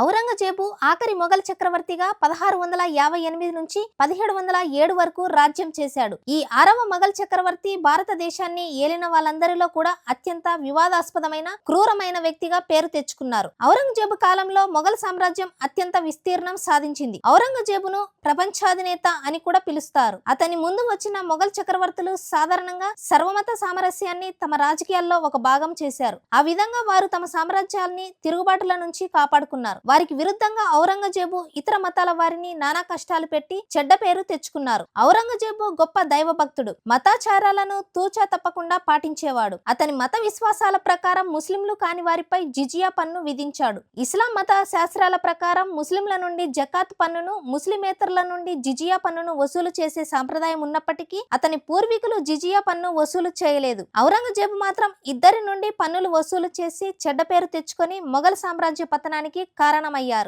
ఔరంగజేబు ఆఖరి మొఘల్ చక్రవర్తిగా పదహారు వందల యాభై ఎనిమిది నుంచి పదిహేడు వందల ఏడు వరకు రాజ్యం చేశాడు. ఈ ఆరవ మొఘల్ చక్రవర్తి భారతదేశాన్ని ఏలిన వాళ్ళందరిలో కూడా అత్యంత వివాదాస్పదమైన క్రూరమైన వ్యక్తిగా పేరు తెచ్చుకున్నారు. ఔరంగజేబు కాలంలో మొఘల్ సామ్రాజ్యం అత్యంత విస్తీర్ణం సాధించింది. ఔరంగజేబును ప్రపంచాధినేత అని కూడా పిలుస్తారు. అతని ముందు వచ్చిన మొఘల్ చక్రవర్తులు సాధారణంగా సర్వమత సామరస్యాన్ని తమ రాజకీయాల్లో ఒక భాగం చేశారు. ఆ విధంగా వారు తమ సామ్రాజ్యాల్ని తిరుగుబాటుల నుంచి కాపాడుకున్నారు. వారికి విరుద్ధంగా ఔరంగజేబు ఇతర మతాల వారిని నానా కష్టాలు పెట్టి చెడ్డ పేరు తెచ్చుకున్నారు. ఔరంగజేబు గొప్ప దైవ భక్తుడు మతాచారాలను తూచా తప్పకుండా పాటించేవాడు. అతని మత విశ్వాసాల ప్రకారం ముస్లింలు కాని వారిపై జిజియా పన్ను విధించాడు. ఇస్లాం మత శాస్త్రాల ప్రకారం ముస్లింల నుండి జకాత్ పన్నును ముస్లిమేతరుల నుండి జిజియా పన్నును వసూలు చేసే సాంప్రదాయం ఉన్నప్పటికీ అతని పూర్వీకులు జిజియా పన్ను వసూలు చేయలేదు. ఔరంగజేబు మాత్రం ఇద్దరి నుండి పన్నులు వసూలు చేసి చెడ్డ పేరు తెచ్చుకొని మొఘల్ సామ్రాజ్య పతనానికి కారణమయ్యారు